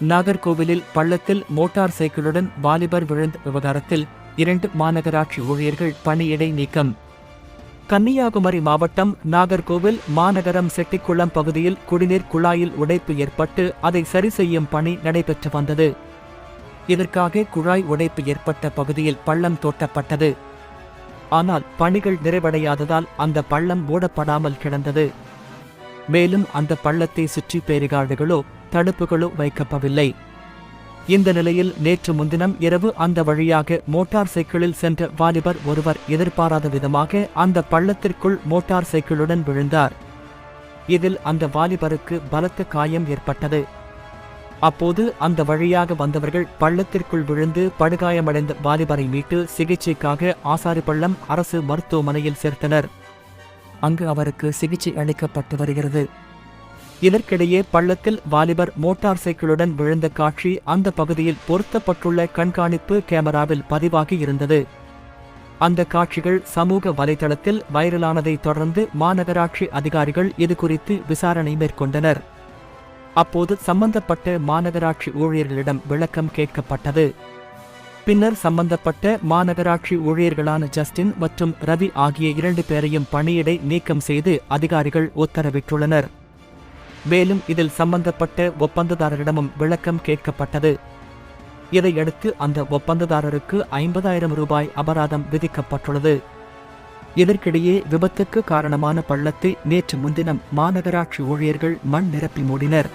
நாகர்கோவிலில் பள்ளத்தில் மோட்டார் சைக்கிளுடன் வாலிபர் விழுந்த விவகாரத்தில் இரண்டு மாநகராட்சி ஊழியர்கள் பணியிடை நீக்கம். கன்னியாகுமரி மாவட்டம் நாகர்கோவில் மாநகரம் செட்டிக்குளம் பகுதியில் குடிநீர் குழாயில் உடைப்பு ஏற்பட்டு அதை சரி செய்யும் பணி நடைபெற்று வந்தது. இதற்காக குழாய் உடைப்பு ஏற்பட்ட பகுதியில் பள்ளம் தோட்டப்பட்டது. ஆனால் பணிகள் நிறைவடையாததால் அந்த பள்ளம் மூடப்படாமல் கிடந்தது. மேலும் அந்த பள்ளத்தை சுற்றி பேரிகார்டுகளோ தடுப்புகளோ வைக்கப்படவில்லை இந்த நிலையில் நேற்று முன்தினம் இரவு அந்த வழியாக மோட்டார் சைக்கிளில் சென்ற வாலிபர் ஒருவர் எதிர்பாராத விதமாக அந்த பள்ளத்திற்குள் மோட்டார் சைக்கிளுடன் விழுந்தார். இதில் அந்த வாலிபருக்கு பலத்த காயம் ஏற்பட்டது. அப்போது அந்த வழியாக வந்தவர்கள் பள்ளத்திற்குள் விழுந்து படுகாயமடைந்த வாலிபரை மீட்டு சிகிச்சைக்காக ஆசாரிப்பள்ளம் அரசு மருத்துவமனையில் சேர்த்தனர். அங்கு அவருக்கு சிகிச்சை அளிக்கப்பட்டு வருகிறது. இதற்கிடையே பள்ளத்தில் வாலிபர் மோட்டார் சைக்கிளுடன் விழுந்த காட்சி அந்த பகுதியில் பொருத்தப்பட்டுள்ள கண்காணிப்பு கேமராவில் பதிவாகி இருந்தது. அந்த காட்சிகள் சமூக வலைதளத்தில் வைரலானதைத் தொடர்ந்து மாநகராட்சி அதிகாரிகள் இதுகுறித்து விசாரணை மேற்கொண்டனர். அப்போது சம்பந்தப்பட்ட மாநகராட்சி ஊழியர்களிடம் விளக்கம் கேட்கப்பட்டது. பின்னர் சம்பந்தப்பட்ட மாநகராட்சி ஊழியர்களான ஜஸ்டின் மற்றும் ரவி ஆகிய இரண்டு பேரையும் பணியிடை நீக்கம் செய்து அதிகாரிகள் உத்தரவிட்டுள்ளனர். மேலும் இதில் சம்பந்தப்பட்ட ஒப்பந்ததாரரிடமும் விளக்கம் கேட்கப்பட்டது. இதையடுத்து அந்த ஒப்பந்ததாரருக்கு ஐம்பதாயிரம் ரூபாய் அபராதம் விதிக்கப்பட்டுள்ளது. இதற்கிடையே விபத்துக்கு காரணமான பள்ளத்தை நேற்று முன்தினம் மாநகராட்சி ஊழியர்கள் மண் நிரப்பி மூடினர்.